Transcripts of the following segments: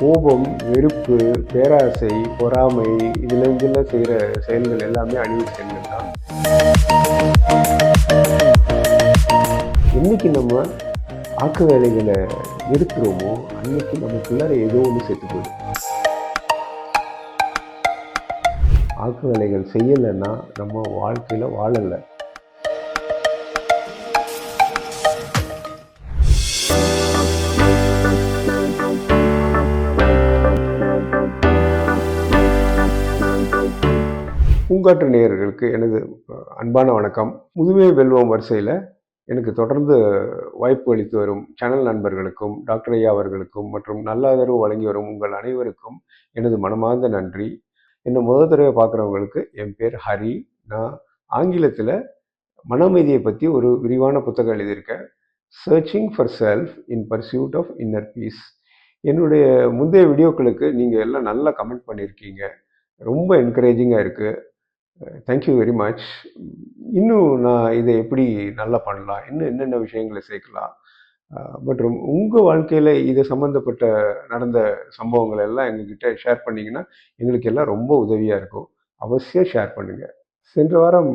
கோபம் வெறுப்பு பேராசை பொறாமை இதில் இதெல்லாம் செய்கிற செயல்கள் எல்லாமே அழிவு செயல்கள் தான். என்னைக்கு நம்ம ஆக்கு வேலைகளை நிறுத்துறோமோ அன்னைக்கு நமக்குள்ளார ஏதோ ஒன்று செத்து போயிடும். ஆக்கு வேலைகள் செய்யலைன்னா நம்ம வாழ்க்கையில் வாழலை. பூங்காற்று நேயர்களுக்கு எனது அன்பான வணக்கம். முதுமை வெல்வோம் வரிசையில் எனக்கு தொடர்ந்து வாய்ப்பு அளித்து வரும் சேனல் நண்பர்களுக்கும் டாக்டர் ஐயா அவர்களுக்கும் மற்றும் நல்ல ஆதரவு வழங்கி வரும் உங்கள் அனைவருக்கும் எனது மனமார்ந்த நன்றி. என்னை முதல் தடவை பார்க்குறவங்களுக்கு என் பேர் ஹரி. நான் ஆங்கிலத்தில் மன அமைதியை பற்றி ஒரு விரிவான புத்தகம் எழுதியிருக்கேன். Searching for self in pursuit of inner peace என்னுடைய முந்தைய வீடியோக்களுக்கு நீங்கள் எல்லாம் நல்லா கமெண்ட் பண்ணியிருக்கீங்க. ரொம்ப என்கரேஜிங்காக இருக்குது தேங்க்யூ வெரி மச் இன்னும் நான் இதை எப்படி நல்லா பண்ணலாம்? இன்னும் என்னென்ன விஷயங்களை சேர்க்கலாம்? மற்றும் உங்கள் வாழ்க்கையில் இது சம்மந்தப்பட்ட நடந்த சம்பவங்கள் எல்லாம் எங்ககிட்ட ஷேர் பண்ணிங்கன்னா எங்களுக்கு எல்லாம் ரொம்ப உதவியாக இருக்கும். அவசியம் ஷேர் பண்ணுங்கள் சென்ற வாரம்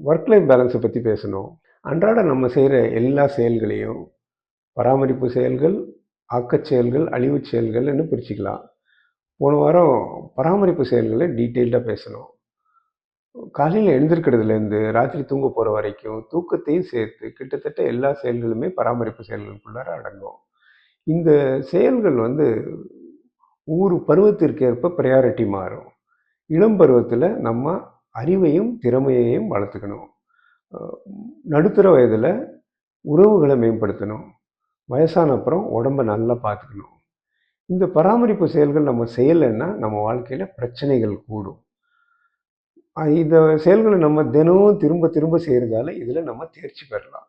ஒர்க் லைஃப் பேலன்ஸை பற்றி பேசணும் அன்றாட நம்ம செய்கிற எல்லா செயல்களையும் பராமரிப்பு செயல்கள் ஆக்கச் செயல்கள் அழிவுச் செயல்கள்னு பிரிச்சுக்கலாம். போன வாரம் பராமரிப்பு செயல்களை டீட்டெயில்டாக பேசணும் காலையில் எழுந்திருக்கிறதுலேருந்து ராத்திரி தூங்க போகிற வரைக்கும் தூக்கத்தையும் சேர்த்து கிட்டத்தட்ட எல்லா செயல்களுமே பராமரிப்பு செயல்களுக்குள்ளார அடங்கும். இந்த செயல்கள் வந்து ஒவ்வொரு பருவத்திற்கு ஏற்ப ப்ரையாரிட்டி மாறும். இளம் பருவத்தில் நம்ம அறிவையும் திறமையையும் வளர்த்துக்கணும். நடுத்தர வயதில் உறவுகளை மேம்படுத்தணும். வயசான அப்புறம் உடம்ப நல்லா பார்த்துக்கணும் இந்த பராமரிப்பு செயல்கள் நம்ம செய்யலைன்னா நம்ம வாழ்க்கையில் பிரச்சனைகள் கூடும். இந்த செயல்களை நம்ம தினமும் திரும்ப திரும்ப செய்கிறதால இதில் நம்ம தேர்ச்சி பெறலாம்.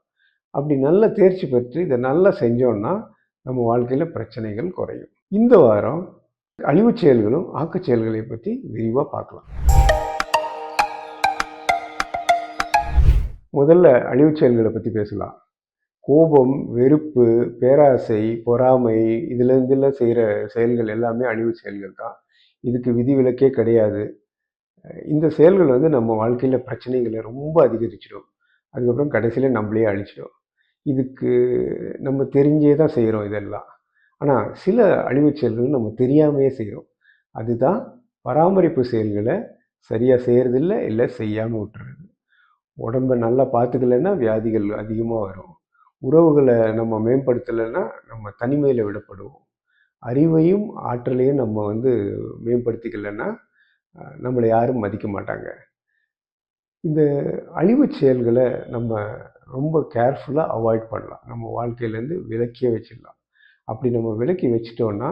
அப்படி நல்ல தேர்ச்சி பெற்று இதை நல்லா செஞ்சோம்னா நம்ம வாழ்க்கையில் பிரச்சனைகள் குறையும். இந்த வாரம் அழிவுச் செயல்களும் ஆக்கச் செயல்களை பற்றி விரிவாக பார்க்கலாம். முதல்ல அழிவு செயல்களை பற்றி பேசலாம். கோபம் வெறுப்பு பேராசை பொறாமை இதுலேருந்துல செய்கிற செயல்கள் எல்லாமே அழிவு செயல்கள் தான். இதுக்கு விதிவிலக்கே கிடையாது. இந்த செயல்கள் வந்து நம்ம வாழ்க்கையில் பிரச்சனைகளை ரொம்ப அதிகரிச்சிடும். அதுக்கப்புறம் கடைசியில் நம்மளே அழிச்சிடும். இதுக்கு நம்ம தெரிஞ்சே தான் செய்கிறோம் இதெல்லாம். ஆனால் சில அழிவுச் செயல்கள் நம்ம தெரியாமையே செய்கிறோம் அதுதான் பராமரிப்பு செயல்களை சரியாக செய்கிறதில்ல இல்லை செய்யாமல் விட்டுறது. உடம்ப நல்லா பார்த்துக்கலன்னா வியாதிகள் அதிகமாக வரும். உறவுகளை நம்ம மேம்படுத்தலைன்னா நம்ம தனிமையில் விடப்படுவோம். அறிவையும் ஆற்றலையும் நம்ம வந்து மேம்படுத்திக்கலைன்னா நம்மளை யாரும் மதிக்க மாட்டாங்க. இந்த அழிவுச் செயல்களை நம்ம ரொம்ப கேர்ஃபுல்லாக அவாய்ட் பண்ணலாம். நம்ம வாழ்க்கையிலேருந்து விலக்கியே வச்சிடலாம். அப்படி நம்ம விலக்கி வச்சிட்டோன்னா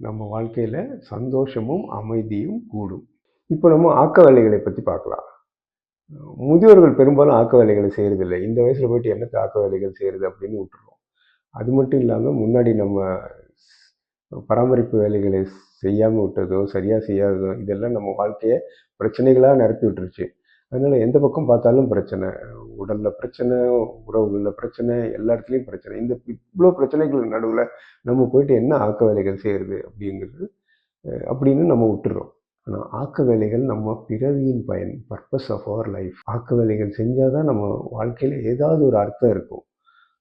நம்ம வாழ்க்கையில் சந்தோஷமும் அமைதியும் கூடும். இப்போ நம்ம ஆக்க வேலைகளை பற்றி பார்க்கலாம். முதியோர்கள் பெரும்பாலும் ஆக்க வேலைகளை செய்கிறதில்லை இந்த வயசில் போயிட்டு என்னத்தை ஆக்க வேலைகள் செய்கிறது அப்படின்னு விட்டுருவோம் அது மட்டும் இல்லாமல் முன்னாடி நம்ம பராமரிப்பு வேலைகளை செய்யாமல் விட்டதோ சரியாக செய்யாததோ இதெல்லாம் நம்ம வாழ்க்கையை பிரச்சனைகளாக நிரப்பி விட்டுருச்சு. அதனால் எந்த பக்கம் பார்த்தாலும் பிரச்சனை. உடலில் பிரச்சனை உறவுகளில் பிரச்சனை எல்லா இடத்துலையும் பிரச்சனை. இந்த இவ்வளோ பிரச்சனைகள் நடுவில் நம்ம போயிட்டு என்ன ஆக்க வேலைகள் செய்கிறது அப்படிங்கிறது அப்படின்னு நம்ம விட்டுறோம். ஆனால் ஆக்க வேலைகள் நம்ம பிறவியின் பயன் பர்பஸ் ஆஃப் அவர் லைஃப் ஆக்க வேலைகள் செஞ்சால் தான் நம்ம வாழ்க்கையில் ஏதாவது ஒரு அர்த்தம் இருக்கும்.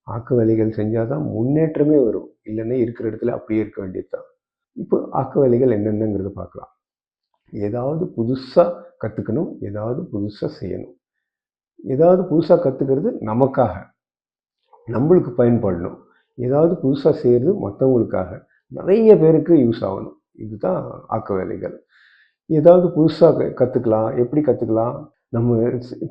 ஆக்க வேலைகள் செஞ்சால் தான் முன்னேற்றமே வரும். இல்லைன்னா இருக்கிற இடத்துல அப்படியே இருக்க வேண்டியது தான் இப்போ ஆக்க வேலைகள் என்னென்னங்கிறத பார்க்கலாம். ஏதாவது புதுசாக கற்றுக்கணும் ஏதாவது புதுசாக செய்யணும். ஏதாவது புதுசாக கற்றுக்கிறது நமக்காக நம்மளுக்கு பயன்படணும். ஏதாவது புதுசாக செய்கிறது மற்றவங்களுக்காக நிறைய பேருக்கு யூஸ் ஆகணும். இதுதான் ஆக்க வேலைகள் ஏதாவது புதுசாக கற்றுக்கலாம் எப்படி கற்றுக்கலாம் நம்ம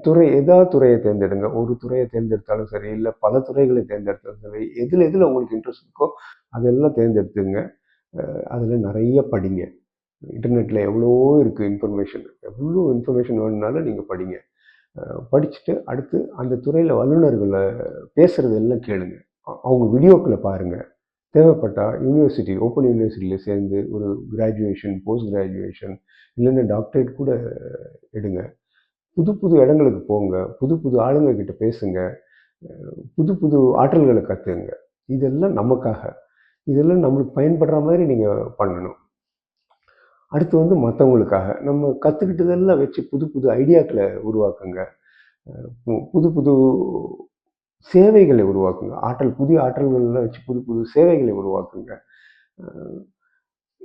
துறை ஏதாவது துறையை தேர்ந்தெடுங்க. ஒரு துறையை தேர்ந்தெடுத்தாலும் சரி இல்லை பல துறைகளை தேர்ந்தெடுத்தாலும் சரி எதில் எதில் உங்களுக்கு இன்ட்ரெஸ்ட் இருக்கோ அதெல்லாம் தேர்ந்தெடுத்துங்க. அதில் நிறைய படிங்க. இன்டர்நெட்டில் எவ்வளோ இருக்குது இன்ஃபர்மேஷன் எவ்வளோ இன்ஃபர்மேஷன் வேணும்னாலும் நீங்கள் படிங்க. படிச்சுட்டு அடுத்து அந்த துறையில் வல்லுநர்களை பேசுகிறது எல்லாம் கேளுங்க. அவங்க வீடியோக்களை பாருங்கள் தேவைப்பட்டால் யூனிவர்சிட்டி ஓப்பன் யூனிவர்சிட்டியில் சேர்ந்து ஒரு கிராஜுவேஷன் போஸ்ட் கிராஜுவேஷன் இல்லைன்னா டாக்டரேட் கூட எடுங்க. புது புது இடங்களுக்கு போங்க புது புது ஆளுங்க கிட்ட பேசுங்க புது புது ஆற்றல்களை கற்றுங்க இதெல்லாம் நமக்காக. இதெல்லாம் நம்மளுக்கு பயன்படுற மாதிரி நீங்கள் பண்ணணும். அடுத்து வந்து மற்றவங்களுக்காக நம்ம கற்றுக்கிட்டதெல்லாம் வச்சு புது புது ஐடியாக்களை உருவாக்குங்க. புது புது சேவைகளை உருவாக்குங்க. ஆற்றல் புதிய ஆற்றல்கள்லாம் வச்சு புது புது சேவைகளை உருவாக்குங்க.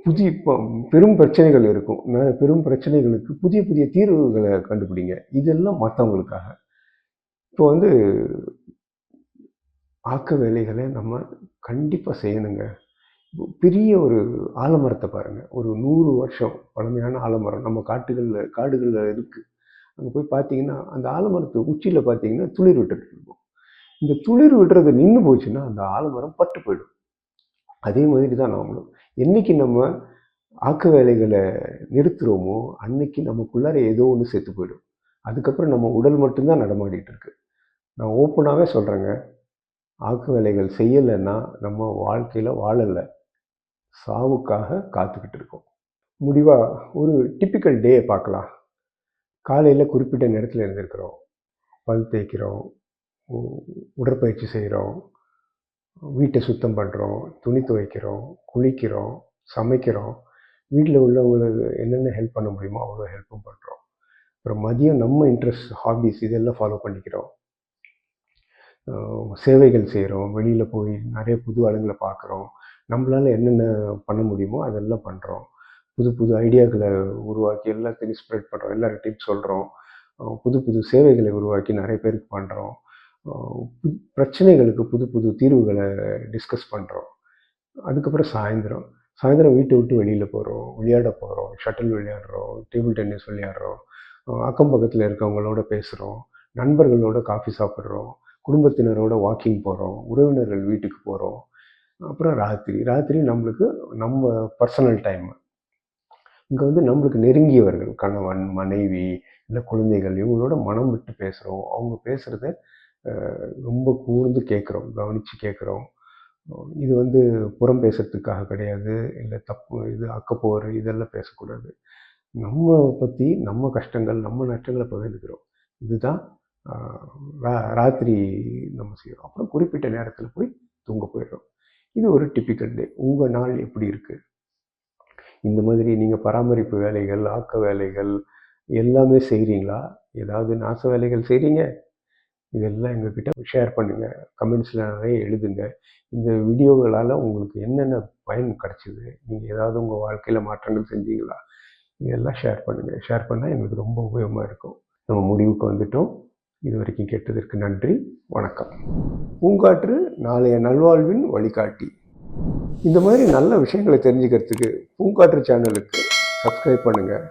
புதிய இப்போ பெரும் பிரச்சனைகள் இருக்கும். பெரும் பிரச்சனைகளுக்கு புதிய புதிய தீர்வுகளை கண்டுபிடிங்க. இதெல்லாம் மற்றவங்களுக்காக இப்போ வந்து ஆக்க வேலைகளை நம்ம கண்டிப்பாக செய்யணுங்க. இப்போ பெரிய ஒரு ஆலமரத்தை பாருங்கள் ஒரு நூறு வருஷம் பழமையான ஆலமரம். நம்ம காட்டுகளில் காடுகளில் இருக்குது அங்கே போய் பார்த்தீங்கன்னா அந்த ஆலமரத்து உச்சியில் பார்த்தீங்கன்னா துளிர் விட்டுட்டு இருக்கும் இந்த துளிர் விடுறது நின்று போச்சுன்னா அந்த ஆலமரம் பட்டு போயிடும். அதே மாதிரி தான் நாமளும் என்னைக்கு நம்ம ஆக்க வேலைகளை நிறுத்துகிறோமோ அன்னைக்கு நமக்குள்ளார ஏதோ ஒன்று செத்து போயிடும். அதுக்கப்புறம் நம்ம உடல் மட்டும்தான் நடமாடிட்டு இருக்கு. நான் ஓப்பனாகவே சொல்கிறேங்க ஆக்கு வேலைகள் செய்யலைன்னா நம்ம வாழ்க்கையில் வாழலை. சாவுக்காக காத்துக்கிட்டு இருக்கோம். முடிவாக ஒரு டிப்பிக்கல் டே பார்க்கலாம். காலையில் குறிப்பிட்ட நேரத்தில் எழுந்திருக்கிறோம். பல் தேய்க்கிறோம். உடற்பயிற்சி செய்கிறோம் வீட்டை சுத்தம் பண்ணுறோம் துணி துவைக்கிறோம் குளிக்கிறோம் சமைக்கிறோம். வீட்டில் உள்ளவங்களுக்கு என்னென்ன ஹெல்ப் பண்ண முடியுமோ அவ்வளோ ஹெல்ப்பும் பண்ணுறோம் அப்புறம் மதியம் நம்ம இன்ட்ரெஸ்ட் ஹாபிஸ் இதெல்லாம் ஃபாலோ பண்ணிக்கிறோம். சேவைகள் செய்கிறோம் வெளியில் போய் நிறைய புது ஆளுங்களை பார்க்குறோம். நம்மளால் என்னென்ன பண்ண முடியுமோ அதெல்லாம் பண்ணுறோம் புது புது ஐடியாக்களை உருவாக்கி எல்லாத்தையும் ஸ்ப்ரெட் பண்ணுறோம் எல்லார்கிட்டையும் சொல்கிறோம் புது புது சேவைகளை உருவாக்கி நிறைய பேருக்கு பண்ணுறோம் பிரச்சனைகளுக்கு புது புது தீர்வுகளை டிஸ்கஸ் பண்ணுறோம் அதுக்கப்புறம் சாயந்தரம். சாயந்தரம் வீட்டை விட்டு வெளியில் போகிறோம் விளையாட போகிறோம் ஷட்டில் விளையாடுறோம். டேபிள் டென்னிஸ் விளையாடுறோம். அக்கம் பக்கத்தில் இருக்கவங்களோட பேசுகிறோம் நண்பர்களோட காஃபி சாப்பிட்றோம். குடும்பத்தினரோட வாக்கிங் போகிறோம் உறவினர்கள் வீட்டுக்கு போகிறோம் அப்புறம் ராத்திரி. ராத்திரி நம்மளுக்கு நம்ம பர்சனல் டைம் இங்கே வந்து நம்மளுக்கு நெருங்கியவர்கள் கணவன் மனைவி இல்லை குழந்தைகள் இவங்களோட மனம் விட்டு பேசுகிறோம் அவங்க பேசுகிறத ரொம்ப கூர்ந்து கேட்குறோம் கவனித்து கேட்குறோம். இது வந்து புறம் பேசுறதுக்காக கிடையாது இல்லை தப்பு இது அக்கப்போர் இதெல்லாம் பேசக்கூடாது. நம்ம பற்றி நம்ம கஷ்டங்கள் நம்ம நஷ்டங்களை பகிர்ந்துக்கிறோம். இதுதான் ரா- ராத்திரி நம்ம செய்கிறோம் அப்புறம் குறிப்பிட்ட நேரத்தில் போய் தூங்க போயிடுறோம். இது ஒரு டிப்பிக்கல் டே உங்கள் நாள் எப்படி இருக்குது இந்த மாதிரி நீங்கள் பராமரிப்பு வேலைகள் ஆக்க வேலைகள் எல்லாமே செய்கிறீங்களா ஏதாவது நாச வேலைகள் செய்கிறீங்க இதெல்லாம் எங்ககிட்ட ஷேர் பண்ணுங்கள் கமெண்ட்ஸில் நிறைய எழுதுங்க. இந்த வீடியோகளால் உங்களுக்கு என்னென்ன பயன் கிடச்சிது? நீங்கள் ஏதாவது உங்கள் வாழ்க்கையில் மாற்றங்கள் செஞ்சீங்களா? இதெல்லாம் ஷேர் பண்ணுங்கள் ஷேர் பண்ணால் எங்களுக்கு ரொம்ப உபயோகமாக இருக்கும். நம்ம முடிவுக்கு வந்துட்டோம். இது வரைக்கும் கேட்டதற்கு நன்றி. வணக்கம். பூங்காற்று நாளைய நல்வாழ்வின் வழிகாட்டி. இந்த மாதிரி நல்ல விஷயங்களை தெரிஞ்சுக்கிறதுக்கு பூங்காற்று சேனலுக்கு சப்ஸ்கிரைப் பண்ணுங்கள்